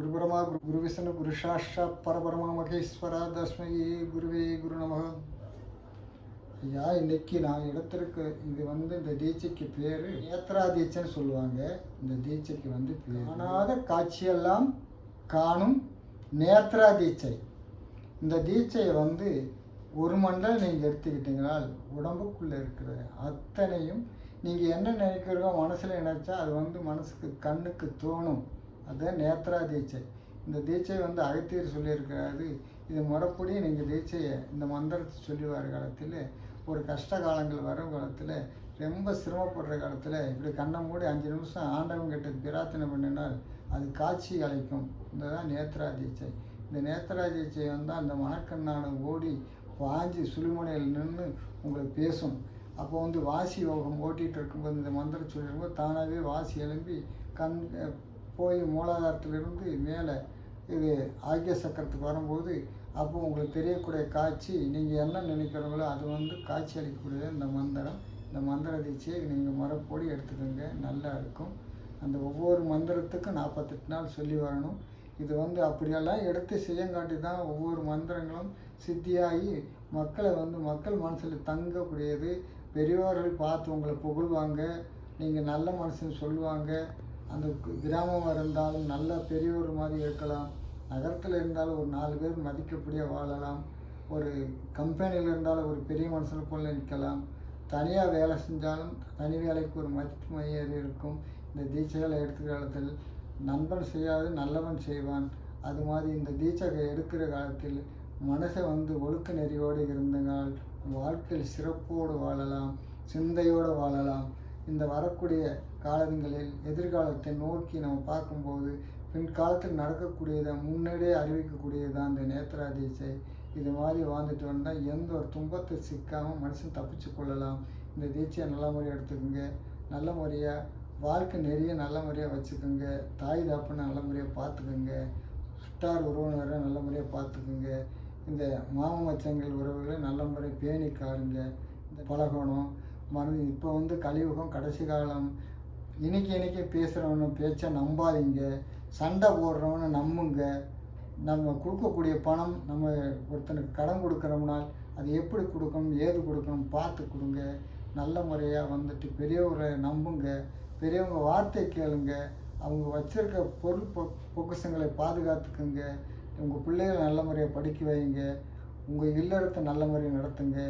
குருபரமா குரு குரு விஷ்ணு பரபரமா மகேஸ்வரா தஸ்மயி குருவே குரு நமக ஐயா இன்னைக்கு நான் இடத்திற்கு இது வந்து இந்த தீட்சைக்கு பேர் நேத்ரா தீட்சைன்னு சொல்லுவாங்க. இந்த தீட்சைக்கு வந்து பேர் காணாத காட்சியெல்லாம் காணும் நேத்ரா தீட்சை இந்த தீட்சையை வந்து ஒரு மண்டல் நீங்கள் எடுத்துக்கிட்டீங்கன்னா உடம்புக்குள்ளே இருக்கிற அத்தனையும் நீங்கள் என்ன நினைக்கிறீங்களோ மனசில் நினச்சா அது வந்து மனசுக்கு கண்ணுக்கு தோணும். அதுதான் நேத்ரா தீட்சை. இந்த தீட்சை வந்து அகத்தியர் சொல்லியிருக்கிறாரு இது முறைப்படி நீங்கள் தீட்சையை இந்த மந்திரத்தை சொல்லி வர காலத்தில் ஒரு கஷ்ட காலங்கள் வரும் காலத்தில் ரொம்ப சிரமப்படுற காலத்தில் இப்படி கண்ணை மூடி அஞ்சு நிமிஷம் ஆண்டவன் கிட்ட பிரார்த்தனை பண்ணினால் அது காட்சி அழைக்கும் இதுதான் நேத்ரா தீட்சை. இந்த நேத்ரா தீட்சை வந்து அந்த மணக்கண்ணான ஓடி வாஞ்சி சுழிமுனையில் நின்று உங்களுக்கு பேசும். அப்போ வந்து வாசி யோகம் ஓட்டிகிட்டு இருக்கும்போது இந்த மந்திரம் சொல்லியிருக்கும்போது தானாகவே வாசி எழும்பி கண் போய் மூலாதாரத்திலிருந்து மேலே இது ஆக்கிய சக்கரத்துக்கு வரும்போது அப்போ உங்களுக்கு தெரியக்கூடிய காட்சி நீங்கள் என்ன நினைக்கிறீங்களோ அது வந்து காட்சி அளிக்கக்கூடிய இந்த மந்திரம். இந்த மந்திர தீட்சையை நீங்கள் மரப்போடி எடுத்துக்கோங்க. நல்லா இருக்கும். அந்த ஒவ்வொரு மந்திரத்துக்கும் நாற்பத்தெட்டு நாள் சொல்லி வரணும். இது வந்து அப்படியெல்லாம் எடுத்து செய்யங்காட்டி தான் ஒவ்வொரு மந்திரங்களும் சித்தியாகி மக்களை வந்து மக்கள் மனசில் தங்கக்கூடியது. பெரியவர்கள் பார்த்து உங்களை புகழ்வாங்க. நீங்கள் நல்ல மனசுன்னு சொல்லுவாங்க. அந்த கு- கிராமமாக இருந்தாலும் நல்ல பெரியவர் மாதிரி இருக்கலாம். நகரத்தில் இருந்தாலும் ஒரு நாலு பேர் மதிக்கக்கூடிய வாழலாம். ஒரு கம்பெனியில் இருந்தாலும் ஒரு பெரிய மனுஷனை போல நிற்கலாம். தனியாக வேலை செஞ்சாலும் தனி வேலைக்கு ஒரு மதிப்பு மரியாதை இருக்கும். இந்த தீட்சைகளை எடுத்துக்கிற காலத்தில் நண்பன் செய்யாது நல்லவன் செய்வான். அது மாதிரி இந்த தீட்சகை எடுக்கிற காலத்தில் மனசை வந்து ஒழுக்க நெறியோடு இருந்தனால் வாழ்க்கையில் சிறப்போடு வாழலாம் சிந்தையோடு வாழலாம். இந்த வரக்கூடிய காலங்களில் எதிர்காலத்தை நோக்கி நம்ம பார்க்கும்போது பின்காலத்தில் நடக்கக்கூடியதை முன்னாடியே அறிவிக்கக்கூடியது தான் இந்த நேத்ரா இது மாதிரி வாழ்ந்துட்டு வந்தால் எந்த ஒரு துன்பத்தை சிக்காமல் மனுஷன் தப்பிச்சு கொள்ளலாம். இந்த தீட்சையை நல்ல முறையாக எடுத்துக்கோங்க. நல்ல முறையாக வாழ்க்கை நிறைய நல்ல முறையாக வச்சுக்கோங்க. தாய் தாப்பனை நல்ல முறையாக பார்த்துக்கோங்க. சுட்டார் உறவினரை நல்ல முறையாக பார்த்துக்குங்க. இந்த மாமச்சங்கள் உறவுகளை நல்ல முறை பேணி காருங்க இந்த பழகணும். மனது இப்போ வந்து கலியுகம் கடைசி காலம். இன்னைக்கு இன்னைக்கு பேசுகிறவனு பேச்சை நம்பாதீங்க. சண்டை போடுறவனு நம்புங்க. நம்ம கொடுக்கக்கூடிய பணம் நம்ம ஒருத்தனுக்கு கடன் கொடுக்குறோம்னால் அது எப்படி கொடுக்கணும் ஏது கொடுக்கணும் பார்த்து கொடுங்க. நல்ல முறையாக வந்துட்டு பெரியவரை நம்புங்க. பெரியவங்க வார்த்தை கேளுங்க. அவங்க வச்சுருக்க பொருள் பொ பொக்கிஷங்களை பாதுகாத்துக்குங்க. உங்கள் பிள்ளைகளை நல்ல முறையாக படிக்க வைங்க. உங்கள் இல்லறத்தை நல்ல முறையாக நடத்துங்க.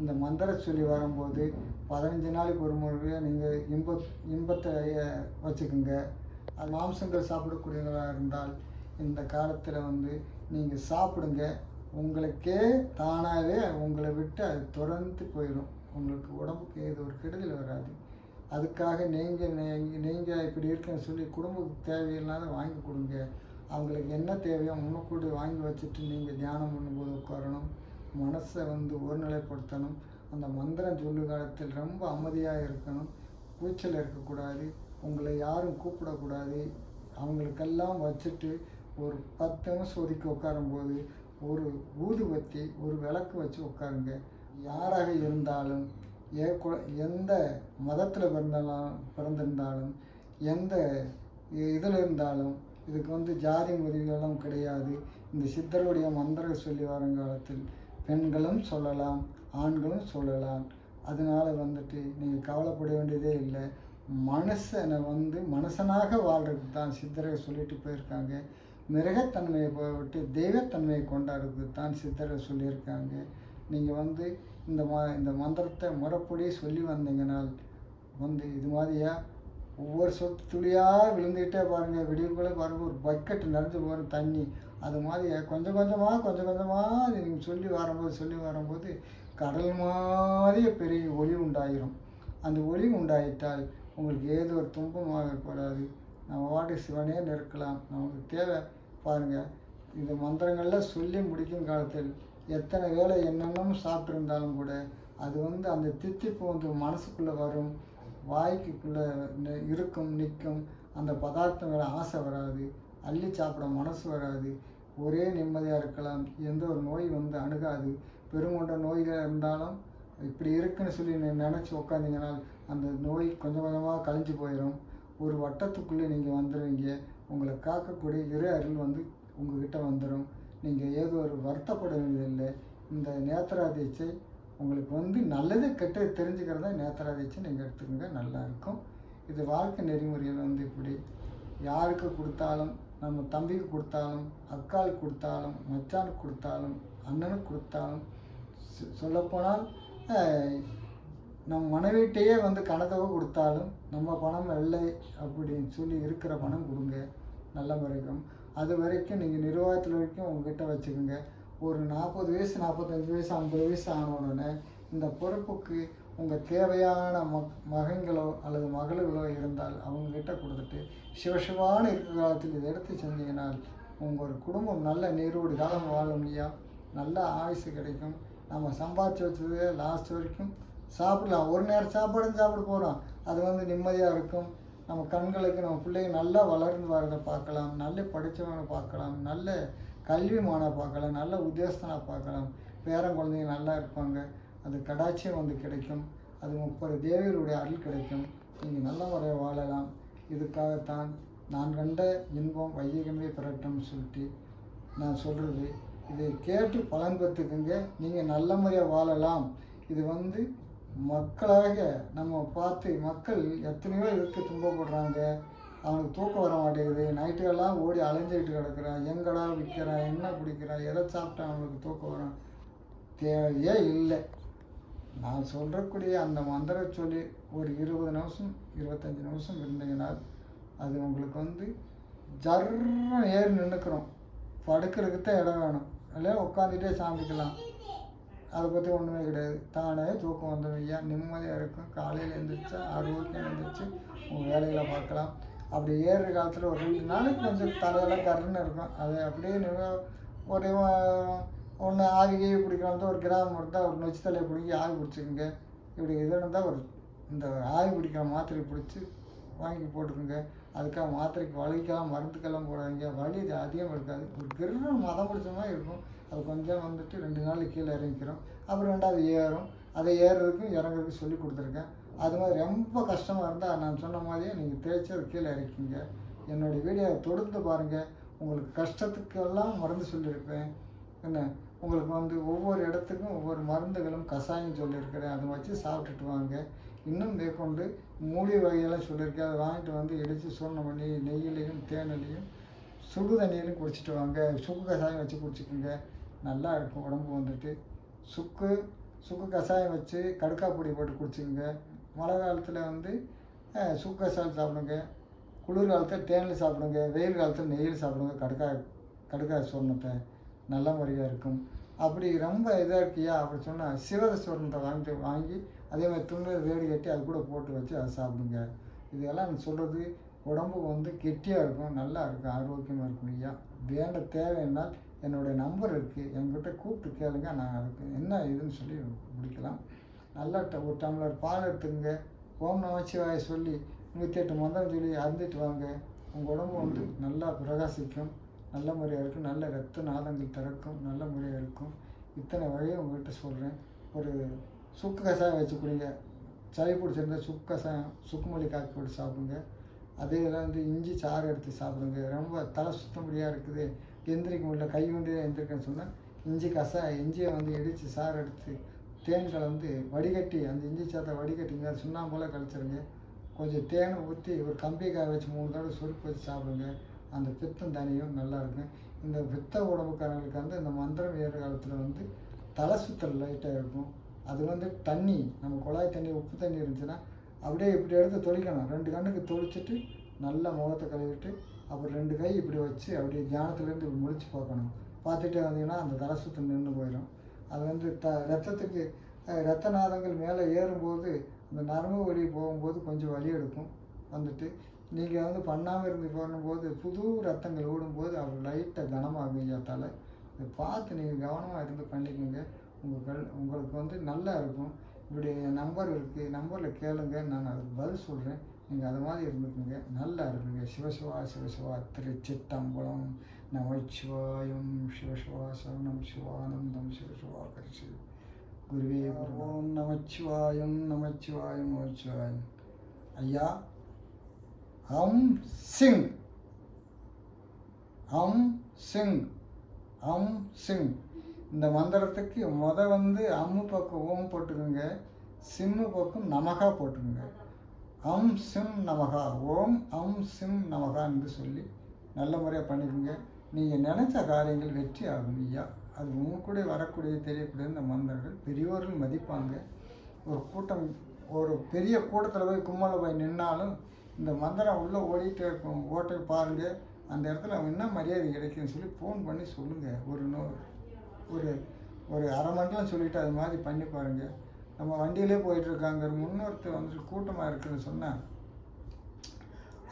இந்த மந்திர சொல்லி வரும்போது பதினஞ்சு நாளைக்கு ஒரு முறை நீங்கள் இன்ப இன்பத்தை வச்சுக்கோங்க வச்சுக்குங்க. அது மாம்சங்கள் சாப்பிடக்கூடியவங்களாக இருந்தால் இந்த காலத்தில் வந்து நீங்கள் சாப்பிடுங்க. உங்களுக்கே தானாகவே உங்களை விட்டு அது தொடர்ந்து போயிடும் உங்களுக்கு உடம்புக்கு ஏதோ ஒரு கெடுதல் வராது. அதுக்காக நீங்கள் நீங்கள் இப்படி இருக்குன்னு சொல்லி குடும்பத்துக்கு தேவையில்லாத வாங்கி கொடுங்க. அவங்களுக்கு என்ன தேவையோ முன்னக்கூடி வாங்கி வச்சுட்டு நீங்கள் தியானம் பண்ணும்போது உட்காரணும். மனசை வந்து ஒருநிலைப்படுத்தணும். அந்த மந்திரம் சொல்லு காலத்தில் ரொம்ப அமைதியாக இருக்கணும் கூச்சல் இருக்கக்கூடாது உங்களை யாரும் கூப்பிடக்கூடாது. அவங்களுக்கெல்லாம் வச்சுட்டு ஒரு பத்து நிமிஷம் ஒதுக்கி உட்காரும்போது ஒரு ஊதுபத்தி ஒரு விளக்கு வச்சு உட்காருங்க. யாராக இருந்தாலும் ஏ எந்த மதத்தில் பிறந்தாலும் பிறந்திருந்தாலும் எந்த இதில் இருந்தாலும் இதுக்கு வந்து ஜாதி முறிவுகளும் கிடையாது. இந்த சித்தருடைய மந்திரம் சொல்லி வரும் காலத்தில் பெண்களும் சொல்லலாம் ஆண்களும் சொல்லலாம். அதனால வந்துட்டு நீங்கள் கவலைப்பட வேண்டியதே இல்லை. மனசனை வந்து மனசனாக வாழ்றதுக்கு தான் சித்தரை சொல்லிட்டு போயிருக்காங்க. மிருகத்தன்மையை விட்டு தெய்வத்தன்மையை கொண்டாடுறதுக்கு தான் சித்தரை சொல்லியிருக்காங்க. நீங்கள் வந்து இந்த ம இந்த மந்திரத்தை முறைப்படி சொல்லி வந்தீங்கனால் வந்து இது மாதிரியா? ஒவ்வொரு சொத்து துளியாக விழுந்துக்கிட்டே பாருங்கள் விடிவுக்குள்ளே பாருங்கள் ஒரு பக்கெட் நிறைஞ்சு போகிற தண்ணி. அது மாதிரி கொஞ்சம் கொஞ்சமாக கொஞ்சம் கொஞ்சமாக நீங்கள் சொல்லி வரும்போது சொல்லி வரும்போது கடல் மாதிரியே பெரிய ஒளி உண்டாயிரும். அந்த ஒளி உண்டாயிட்டால் உங்களுக்கு ஏதோ ஒரு துன்பமாக ஏற்படாது நம்ம வாட்டு சிவனே நிற்கலாம் நமக்கு தேவை பாருங்கள் இந்த மந்திரங்களில் சொல்லி முடிக்கும் காலத்தில் எத்தனை வேளை என்னென்னும் சாப்பிட்ருந்தாலும் கூட அது வந்து அந்த தித்திப்பு வந்து மனசுக்குள்ளே வரும். வாய்க்குள்ளே இருக்கும் நிற்கும். அந்த பதார்த்தம் மேலே ஆசை வராது. அள்ளி சாப்பிட மனசு வராது. ஒரே நிம்மதியாக இருக்கலாம். எந்த ஒரு நோய் வந்து அணுகாது. பெருங்கொண்ட நோய்கள் இருந்தாலும் இப்படி இருக்குன்னு சொல்லி நினச்சி உட்காந்தீங்கன்னா அந்த நோய் கொஞ்சம் கொஞ்சமாக கழிஞ்சு போயிடும் ஒரு வட்டத்துக்குள்ளே நீங்கள் வந்துடுவீங்க உங்களை காக்கக்கூடிய இறை அருள் வந்து உங்ககிட்ட வந்துடும் நீங்கள் ஏதோ ஒரு வருத்தப்பட வேண்டியதில்லை. இந்த நேத்திரா தீட்சை உங்களுக்கு வந்து நல்லது கெட்டது தெரிஞ்சுக்கிறதா நேத்திரா தீட்சை நீங்கள் எடுத்துக்கோங்க நல்லாயிருக்கும் இது வாழ்க்கை நெறிமுறையில் வந்து இப்படி. யாருக்கு கொடுத்தாலும் நம்ம தம்பிக்கு கொடுத்தாலும் அக்காளுக்கு கொடுத்தாலும் மச்சானுக்கு கொடுத்தாலும் அண்ணனுக்கு கொடுத்தாலும் சொல்லப்போனால் நம் மனைவிட்டையே வந்து கணத்தவை கொடுத்தாலும் நம்ம பணம் இல்லை அப்படின்னு சொல்லி இருக்கிற பணம் கொடுங்க. நல்ல வரைக்கும் அது வரைக்கும் நீங்கள் நிர்வாகத்தில் வரைக்கும் உங்ககிட்ட வச்சுக்கோங்க. ஒரு நாற்பது வயசு நாற்பத்தஞ்சு வயசு ஐம்பது வயசு ஆன உடனே இந்த பொறுப்புக்கு உங்கள் தேவையான மக் மகன்களோ அல்லது மகள்களோ இருந்தால் அவங்கக்கிட்ட கொடுத்துட்டு சிவசிவான இருக்கிற காலத்தில் இதை எடுத்து செஞ்சீங்கனால் உங்கள் குடும்பம் நல்ல நீரோடு காலம் வாழும் இல்லையா நல்ல ஆயுசு கிடைக்கும். நம்ம சம்பாதிச்சு வச்சது லாஸ்ட் வரைக்கும் சாப்பிடலாம் ஒரு நேரம் சாப்பாடும் சாப்பிட போகிறோம் அது வந்து நிம்மதியாக இருக்கும். நம்ம கண்களுக்கு நம்ம பிள்ளைங்க நல்லா வளர்ந்து வரதை பார்க்கலாம். நல்ல படித்தவனை பார்க்கலாம். நல்ல கல்விமானை பார்க்கலாம். நல்ல உத்தியோகஸ்தனை பார்க்கலாம். பேரன் குழந்தைங்க நல்லா இருப்பாங்க. அது கடாட்சியம் வந்து கிடைக்கும். அது முப்பது தேவியருடைய அருள் கிடைக்கும். நீங்கள் நல்ல முறையை வாழலாம். இதுக்காகத்தான் நான் கண்ட இன்பம் வையகமே பெறட்டும்னு சொல்லிட்டு நான் சொல்கிறது இதை கேட்டு பலன் பெற்றுக்குங்க. நீங்கள் நல்ல முறையாக வாழலாம். இது வந்து மக்களாக நம்ம பார்த்து மக்கள் எத்தனையோ இதுக்கு துன்பப்படுறாங்க. அவனுக்கு தூக்கம் வர மாட்டேங்குது. நைட்டுக்கெல்லாம் ஓடி அலைஞ்சிக்கிட்டு கிடக்குறான் எங்கடா விற்கிறான் என்ன பிடிக்கிறான் எதை சாப்பிட்டா அவனுக்கு தூக்கம் வரும்? தேவையே இல்லை. நான் சொல்கிறக்கூடிய அந்த மந்திர சொல்லி ஒரு இருபது நிமிஷம் இருபத்தஞ்சி நிமிஷம் இருந்தீங்கன்னா அது உங்களுக்கு வந்து ஜர்ன்னு ஏறி நின்றுக்கிறோம் படுக்கிறதுக்கு தான் இடம் வேணும். இல்லை உட்காந்துட்டே சாமிக்கலாம் அதை பற்றி ஒன்றுமே கிடையாது. தானே தூக்கம் வந்துடும் ஐயா. நிம்மதியாக இருக்கும். காலையில் எழுந்திரிச்சா ஆரோக்கியம் எழுந்திரிச்சு உங்கள் வேலைகளை பார்க்கலாம். அப்படி ஏறுற காலத்தில் ஒரு ரெண்டு நாளைக்கு கொஞ்சம் தலையெல்லாம் கருன்னு இருக்கும். அது அப்படியே நீங்க ஒரு ஒன்று ஆவி கீவி பிடிக்கலாம் ஒரு கிராமம் இருந்தால் ஒரு நொச்சி தலையை பிடிக்கி ஆவி பிடிச்சிக்கோங்க. இப்படி இது இருந்தால் ஒரு இந்த ஆவி பிடிக்கிற மாத்திரை பிடிச்சி வாங்கி போட்டுக்கோங்க. அதுக்காக மாத்திரைக்கு வலிக்கெல்லாம் மருந்துக்கெல்லாம் போடாதீங்க. வலி இது அதிகம் இருக்காது. ஒரு கிருன்னு மதம் பிடிச்ச மாதிரி இருக்கும். அது கொஞ்சம் வந்துட்டு ரெண்டு நாள் கீழே இறங்கிக்கிறோம். அப்புறம் ரெண்டாவது ஏறும். அதை ஏறுறதுக்கும் இறங்குறதுக்கும் சொல்லி கொடுத்துருக்கேன். அது மாதிரி ரொம்ப கஷ்டமாக இருந்தால் நான் சொன்ன மாதிரியே நீங்கள் தேய்ச்சி அது கீழே இறக்கிங்க. என்னுடைய வீடியோவை தொடர்ந்து பாருங்கள் உங்களுக்கு கஷ்டத்துக்கெல்லாம் மருந்து சொல்லியிருப்பேன். என்ன? உங்களுக்கு வந்து ஒவ்வொரு இடத்துக்கும் ஒவ்வொரு மருந்துகளும் கஷாயம் சொல்லியிருக்கிறேன். அதை வச்சு சாப்பிட்டுட்டு வாங்க. இன்னும் மேற்கொண்டு மூலிகை வகையெல்லாம் சொல்லியிருக்கேன் அதை வாங்கிட்டு வந்து இடித்து சூர்ணம் பண்ணி நெய்யிலையும் தேனிலையும் சுடு தண்ணியிலையும் குடிச்சிட்டு வாங்க. சுக்கு கஷாயம் வச்சு குடிச்சிக்கோங்க. நல்லா இருக்கும் உடம்பு வந்துட்டு. சுக்கு சுக்கு கஷாயம் வச்சு கடுக்கா பொடி போட்டு குடிச்சிக்கோங்க. மழை காலத்தில் வந்து சுக்கு கஷாயம் சாப்பிடுங்க. குளிர் காலத்தில் தேனில் சாப்பிடுங்க. வெயில் காலத்தில் நெய்யில் சாப்பிடுங்க. கடுக்கா கடுக்கா சூர்ணத்தை நல்ல முறையாக இருக்கும். அப்படி ரொம்ப இதாக இருக்கியா? அப்படி சொன்னால் சிவக சூர்ணத்தை வாங்கிட்டு வாங்கி அதே மாதிரி துணியில் வேடி கட்டி அது கூட போட்டு வச்சு அதை சாப்பிடுங்க. இதெல்லாம் நான் சொல்கிறது உடம்பு வந்து கெட்டியாக இருக்கும் நல்லா இருக்கும் ஆரோக்கியமாக இருக்கும் ஐயா. வேண்ட தேவைன்னால் என்னுடைய நம்பர் இருக்குது என்கிட்ட கூப்பிட்டு கேளுங்க நான் அதுக்கு என்ன இதுன்னு சொல்லி முடிக்கலாம். நல்லா ட- ஒரு டம்ளர் பால் எடுத்துங்க ஓம் நமச்சிவாய சொல்லி நூற்றி எட்டு மந்திரம் சொல்லி அறந்துட்டு வாங்க. உங்கள் உடம்பு வந்து நல்லா பிரகாசிக்கும். நல்ல முறையாக இருக்கும். நல்ல ரத்த நாதங்கள் திறக்கும். நல்ல முறையாக இருக்கும். இத்தனை வகையை உங்கள்கிட்ட சொல்கிறேன் ஒரு சுக்கு கஷாயம் வச்சு குடிங்க. சளி பிடிச்சிருந்தா சுக்கு கஷாயம் சுக்குமல்லி காப்பி போட்டு சாப்பிடுங்க. அதே இதில் வந்து இஞ்சி சாறு எடுத்து சாப்பிடுங்க. ரொம்ப தலை சுத்த முடியாக இருக்குது. எந்திரிக்க முடியல கை கொண்டு எந்திரிக்கன்னு சொன்னால் இஞ்சி கஷாயம் இஞ்சியை வந்து இடித்து சாறு எடுத்து தேன் கலந்து வடிகட்டி அந்த இஞ்சி சாத்தை வடிகட்டிங்க. சுண்ணாம்புல கழிச்சிருங்க கொஞ்சம் தேனை ஊற்றி ஒரு கம்பி காய வச்சு மூணு தடவை சுருக்கு வச்சு சாப்பிடுங்க. அந்த பித்தம் தனியும் நல்லா இருக்கும் இந்த பித்த உடம்புக்காரங்களுக்கு வந்து இந்த மந்திரம் ஏற காலத்தில் வந்து தலை சுத்தல் லைட்டாக இருக்கும். அது வந்து தண்ணி நம்ம குழாய் தண்ணி உப்பு தண்ணி இருந்துச்சுன்னா அப்படியே இப்படி எடுத்து தொளிக்கணும். ரெண்டு கண்ணுக்கு தொளிச்சிட்டு நல்லா முகத்தை கழுவிட்டு அப்புறம் ரெண்டு கை இப்படி வச்சு அப்படியே தியானத்துலேருந்து இப்படி பார்க்கணும். பார்த்துட்டே வந்தீங்கன்னா அந்த தலை சுத்தம் நின்று போயிடும். அது வந்து த ரத்தத்துக்கு ரத்த நாதங்கள் மேலே ஏறும்போது அந்த நரம்பு வலி போகும்போது கொஞ்சம் வலி எடுக்கும். வந்துட்டு நீங்கள் வந்து பண்ணாமல் இருந்து போகும்போது புது ரத்தங்கள் ஓடும்போது அவர் லைட்டாக கனமாகும் ஐயா தலை. இதை பார்த்து நீங்கள் கவனமாக இருந்து பண்ணிக்கோங்க. உங்கள் உங்களுக்கு வந்து நல்லா இருக்கும். இப்படி என் நம்பர் இருக்குது நம்பரில் கேளுங்க. நான் அதுக்கு பதில் சொல்கிறேன் நீங்கள் அது மாதிரி இருந்துக்குங்க. நல்லா இருக்குங்க சிவசிவா சிவசிவா திருச்சித்தம்பலம் நமச்சிவாயம் சிவசிவா சரணம் சிவானந்தம் சிவசிவா கரிசி குருவே ஓம் நமச்சிவாயம் நமச்சிவாயம் நமச்சிவாயம். ஐயா ஹம் சிங். அம் சிங். அம் சிங். இந்த மந்திரத்துக்கு முத வந்து அம்மு பக்கம் ஓம் போட்டுக்கோங்க சிம்மு பக்கம் நமகா போட்டுக்கோங்க. அம் சிம் நமகா ஓம் அம் சிம் நமகான்னு சொல்லி நல்ல முறையாக பண்ணிக்கோங்க. நீங்கள் நினச்ச காரியங்கள் வெற்றி ஆகும் ஐயா. அது உங்க கூட வரக்கூடிய தெரியக்கூடிய இந்த மந்திரங்கள் பெரியோர்கள் மதிப்பாங்க. ஒரு கூட்டம் ஒரு பெரிய கூட்டத்தில் போய் கும்பலில் போய் நின்னாலும் இந்த மந்திரம் உள்ளே ஓடிட்டே இருக்கும். ஓட்டை பாருங்கள் அந்த இடத்துல அவன் என்ன மரியாதை கிடைக்குன்னு சொல்லி ஃபோன் பண்ணி சொல்லுங்கள் ஒரு நோ ஒரு ஒரு அரை மணி சொல்லிவிட்டு அது மாதிரி பண்ணி பாருங்கள் நம்ம வண்டியிலே போயிட்டுருக்காங்க முன்னொருத்தர் வந்துட்டு கூட்டமாக இருக்குதுன்னு சொன்னால்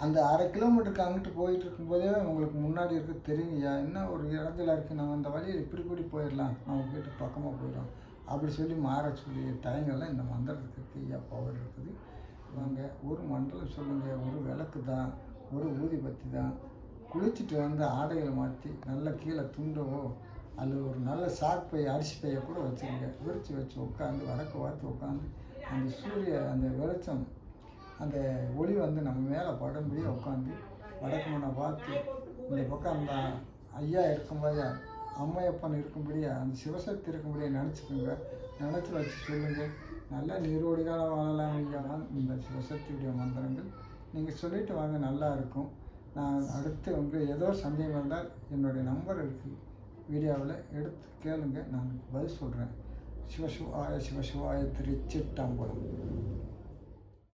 அந்த அரை கிலோமீட்டருக்கு அங்கிட்டு போயிட்டு இருக்கும்போதே உங்களுக்கு முன்னாடி இருக்க தெரியுங்கய்யா என்ன ஒரு இடத்துல இருக்குது நம்ம அந்த வழியில் இப்படி கூடி போயிடலாம். நம்ம வீட்டு பக்கமாக போயிடும் அப்படி சொல்லி மாற சொல்லி டயங்கள்லாம் இந்த மந்திரத்துக்கு இருக்குது ஐயா பவர் இருக்குது. வாங்க ஒரு மண்டலம் சொல்லுங்கள் ஒரு விளக்கு தான். ஒரு ஊதிபத்தி தான். குளிச்சுட்டு வந்து ஆடைகளை மாற்றி நல்ல கீழே துண்டவோ அதில் ஒரு நல்ல சாக் பை அரிசி பையை கூட வச்சுருங்க. விரித்து வச்சு உட்காந்து வடக்கு பார்த்து உட்காந்து அந்த சூரிய அந்த வெளிச்சம் அந்த ஒளி வந்து நம்ம மேலே படும்படியே உட்காந்து வடக்கு முன்ன பார்த்து இந்த பக்கம் அந்த ஐயா இருக்கும்போதே அம்மையப்பன் இருக்கும்படியா அந்த சிவசக்தி இருக்கும்படியே நினச்சிக்கோங்க. நினச்சி வச்சு சொல்லுங்கள் நல்லா நீரோடிகால வாழலாம் ஐயா. இந்த சிவசக்தியுடைய மந்திரங்கள். நீங்கள் சொல்லிட்டு வாங்க நல்லா இருக்கும். நான் அடுத்து உங்களுக்கு ஏதோ சந்தேகம் இருந்தால் என்னுடைய நம்பர் இருக்குது வீடியோவில் எடுத்து கேளுங்க நான் பதில் சொல்கிறேன் சிவசிவாய சிவசிவாய திருச்சிட்டம்பலம்.